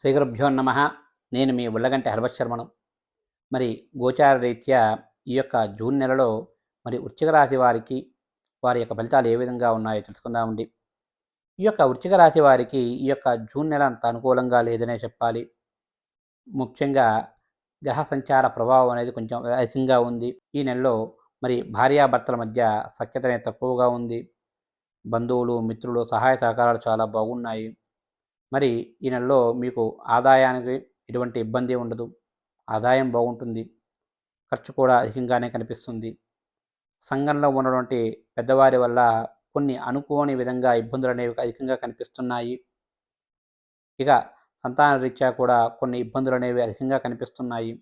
శ్రీగురుభ్యో నమ. నేను మీ ఉల్లగంటి హర్భశర్మను మరి గోచార రీత్యా ఈ యొక్క జూన్ నెలలో మరి వృచ్చిక రాశి వారికి వారి యొక్క ఫలితాలు ఏ విధంగా ఉన్నాయో తెలుసుకుందామండి. ఈ యొక్క వృచ్చిక రాశి వారికి ఈ యొక్క జూన్ నెల అంత అనుకూలంగా లేదనే చెప్పాలి. ముఖ్యంగా గ్రహ సంచార ప్రభావం అనేది కొంచెం అధికంగా ఉంది. ఈ నెలలో మరి భార్యాభర్తల మధ్య సఖ్యత అనేది తక్కువగా ఉంది. బంధువులు మిత్రులు సహాయ సహకారాలు చాలా బాగున్నాయి. మరి ఈ నెలలో మీకు ఆదాయానికి ఎటువంటి ఇబ్బంది ఉండదు. ఆదాయం బాగుంటుంది. ఖర్చు కూడా అధికంగానే కనిపిస్తుంది. సంఘంలో ఉన్నటువంటి పెద్దవారి వల్ల కొన్ని అనుకోని విధంగా ఇబ్బందులు అనేవి అధికంగా కనిపిస్తున్నాయి. ఇక సంతాన రీత్యా కూడా కొన్ని ఇబ్బందులు అనేవి అధికంగా కనిపిస్తున్నాయి.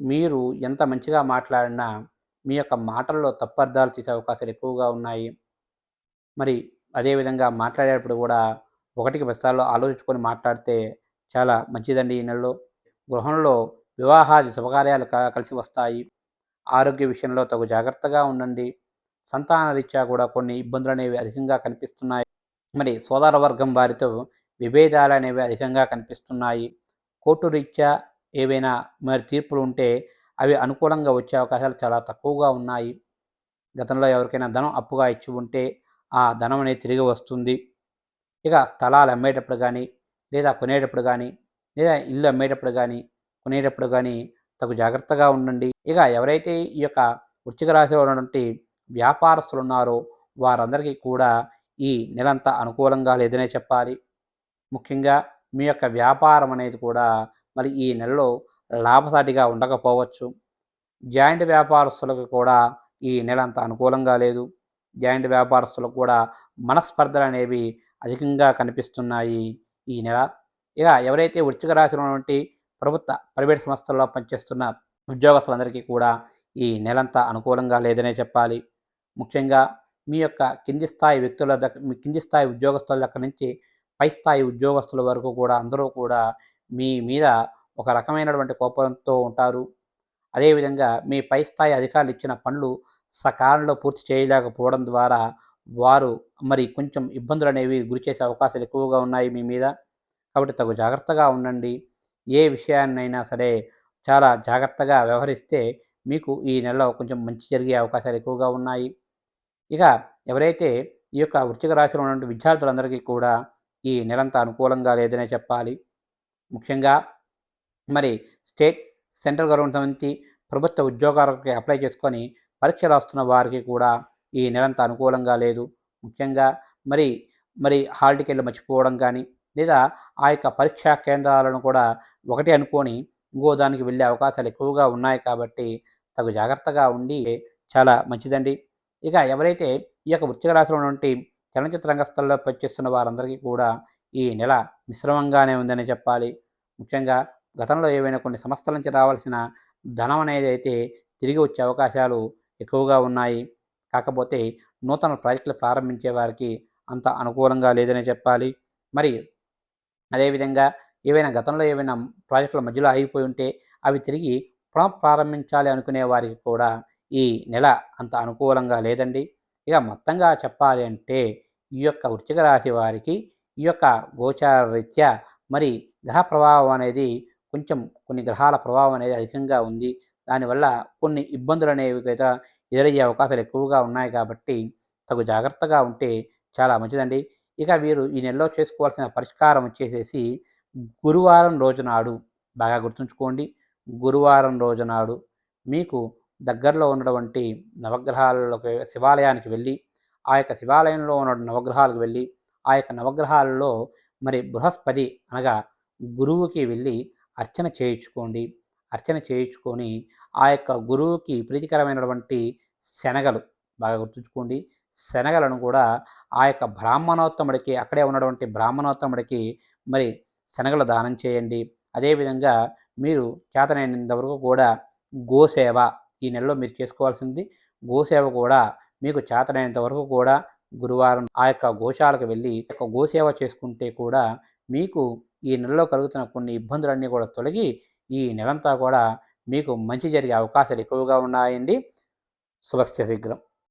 మీరు ఎంత మంచిగా మాట్లాడినా మీ యొక్క మాటల్లో తప్పర్థాలు తీసే అవకాశాలు ఎక్కువగా ఉన్నాయి. మరి అదేవిధంగా మాట్లాడేటప్పుడు కూడా ఒకటికి పదిసార్లు ఆలోచించుకొని మాట్లాడితే చాలా మంచిదండి ఈ నెలలో. గృహంలో వివాహాది శుభకార్యాలు కలిసి వస్తాయి. ఆరోగ్య విషయంలో తగు జాగ్రత్తగా ఉండండి. సంతాన రీత్యా కూడా కొన్ని ఇబ్బందులు అనేవి అధికంగా కనిపిస్తున్నాయి. మరి సోదర వర్గం వారితో విభేదాలు అనేవి అధికంగా కనిపిస్తున్నాయి. కోర్టు రీత్యా ఏవైనా మరి తీర్పులు ఉంటే అవి అనుకూలంగా వచ్చే అవకాశాలు చాలా తక్కువగా ఉన్నాయి. గతంలో ఎవరికైనా ధనం అప్పుగా ఇచ్చి ఉంటే ఆ ధనం అనేది తిరిగి వస్తుంది. ఇక స్థలాలు అమ్మేటప్పుడు కానీ లేదా కొనేటప్పుడు కానీ లేదా ఇల్లు అమ్మేటప్పుడు కానీ కొనేటప్పుడు కానీ తగు జాగ్రత్తగా ఉండండి. ఇక ఎవరైతే ఈ యొక్క వృచ్చిక రాశిలో ఉన్నటువంటి వ్యాపారస్తులు ఉన్నారో వారందరికీ కూడా ఈ నెలంతా అనుకూలంగా లేదనే చెప్పాలి. ముఖ్యంగా మీ యొక్క వ్యాపారం అనేది కూడా మరి ఈ నెలలో లాభసాటిగా ఉండకపోవచ్చు. జాయింట్ వ్యాపారస్తులకు కూడా ఈ నెల అంత అనుకూలంగా లేదు. జాయింట్ వ్యాపారస్తులకు కూడా మనస్పర్ధలు అనేవి అధికంగా కనిపిస్తున్నాయి ఈ నెల. ఇక ఎవరైతే వృశ్చిక రాశిలో ఉన్నటువంటి ప్రభుత్వ ప్రైవేట్ సంస్థల్లో పనిచేస్తున్న ఉద్యోగస్తులందరికీ కూడా ఈ నెలంతా అనుకూలంగా లేదనే చెప్పాలి. ముఖ్యంగా మీ యొక్క కింది స్థాయి వ్యక్తుల దగ్గర మీ కింది స్థాయి ఉద్యోగస్తుల దగ్గర నుంచి పై స్థాయి ఉద్యోగస్తుల వరకు కూడా అందరూ కూడా మీ మీద ఒక రకమైనటువంటి కోపంతో ఉంటారు. అదేవిధంగా మీ పై స్థాయి అధికారులు ఇచ్చిన పనులు సకాలంలో పూర్తి చేయలేకపోవడం ద్వారా వారు మరి కొంచెం ఇబ్బందులు అనేవి గురి చేసే అవకాశాలు ఎక్కువగా ఉన్నాయి మీ మీద. కాబట్టి తగు జాగ్రత్తగా ఉండండి. ఏ విషయాన్నైనా సరే చాలా జాగ్రత్తగా వ్యవహరిస్తే మీకు ఈ నెలలో కొంచెం మంచి జరిగే అవకాశాలు ఎక్కువగా ఉన్నాయి. ఇక ఎవరైతే ఈ యొక్క వృశ్చిక రాశిలో ఉన్నటువంటి విద్యార్థులందరికీ కూడా ఈ నెలంతా అనుకూలంగా లేదనే చెప్పాలి. ముఖ్యంగా మరి స్టేట్ సెంట్రల్ గవర్నమెంట్ సంబంధించి ప్రభుత్వ ఉద్యోగాలకి అప్లై చేసుకొని పరీక్ష రాస్తున్న వారికి కూడా ఈ నెలంతా అనుకూలంగా లేదు. ముఖ్యంగా మరి మరి హాల్ టికెట్లు మర్చిపోవడం కానీ లేదా ఆ యొక్క పరీక్షా కేంద్రాలను కూడా ఒకటి అనుకొని ఇంకో దానికి వెళ్ళే అవకాశాలు ఎక్కువగా ఉన్నాయి కాబట్టి తగు జాగ్రత్తగా ఉండి చాలా మంచిదండి. ఇక ఎవరైతే ఈ యొక్క వృత్తిక రాశిలో ఉన్నటువంటి చలనచిత్ర రంగస్థల్లో పనిచేస్తున్న వారందరికీ కూడా ఈ నెల మిశ్రమంగానే ఉందని చెప్పాలి. ముఖ్యంగా గతంలో ఏవైనా కొన్ని సంస్థల నుంచి రావాల్సిన ధనం అనేది అయితే తిరిగి వచ్చే అవకాశాలు ఎక్కువగా ఉన్నాయి. కాకపోతే నూతన ప్రాజెక్టులు ప్రారంభించే వారికి అంత అనుకూలంగా లేదనే చెప్పాలి. మరి అదేవిధంగా ఏవైనా గతంలో ఏవైనా ప్రాజెక్టుల మధ్యలో ఆగిపోయి ఉంటే అవి తిరిగి పునః ప్రారంభించాలి అనుకునే వారికి కూడా ఈ నెల అంత అనుకూలంగా లేదండి. ఇక మొత్తంగా చెప్పాలి అంటే ఈ యొక్క వృశ్చిక రాశి వారికి ఈ యొక్క గోచార రీత్యా మరి గ్రహ ప్రభావం అనేది కొంచెం కొన్ని గ్రహాల ప్రభావం అనేది అధికంగా ఉంది. దానివల్ల కొన్ని ఇబ్బందులు అనేవి కదా ఎదురయ్యే అవకాశాలు ఎక్కువగా ఉన్నాయి కాబట్టి తగు జాగ్రత్తగా ఉంటే చాలా మంచిదండి. ఇక వీరు ఈ నెలలో చేసుకోవాల్సిన పరిష్కారం వచ్చేసేసి గురువారం రోజునాడు బాగా గుర్తుంచుకోండి. గురువారం రోజునాడు మీకు దగ్గరలో ఉన్నటువంటి నవగ్రహాలకు శివాలయానికి వెళ్ళి ఆ యొక్క శివాలయంలో ఉన్న నవగ్రహాలకు వెళ్ళి ఆ యొక్క నవగ్రహాలలో మరి బృహస్పతి అనగా గురువుకి వెళ్ళి అర్చన చేయించుకోండి. అర్చన చేయించుకొని ఆ యొక్క గురువుకి ప్రీతికరమైనటువంటి శనగలు. బాగా గుర్తుంచుకోండి. శనగలను కూడా ఆ యొక్క బ్రాహ్మణోత్తముడికి అక్కడే ఉన్నటువంటి బ్రాహ్మణోత్తముడికి మరి శనగలు దానం చేయండి. అదేవిధంగా మీరు చేతనైనంత వరకు కూడా గోసేవ ఈ నెలలో మీరు చేసుకోవాల్సింది. గోసేవ కూడా మీకు చేతనైనంత వరకు కూడా గురువారం ఆ యొక్క గోశాలకు వెళ్ళి యొక్క గోసేవ చేసుకుంటే కూడా మీకు ఈ నెలలో కలుగుతున్న కొన్ని ఇబ్బందులన్నీ కూడా తొలగి ఈ నెలంతా కూడా మీకు మంచి జరిగే అవకాశాలు ఎక్కువగా ఉన్నాయండి. சுலஸ்ய சீக்கிரம்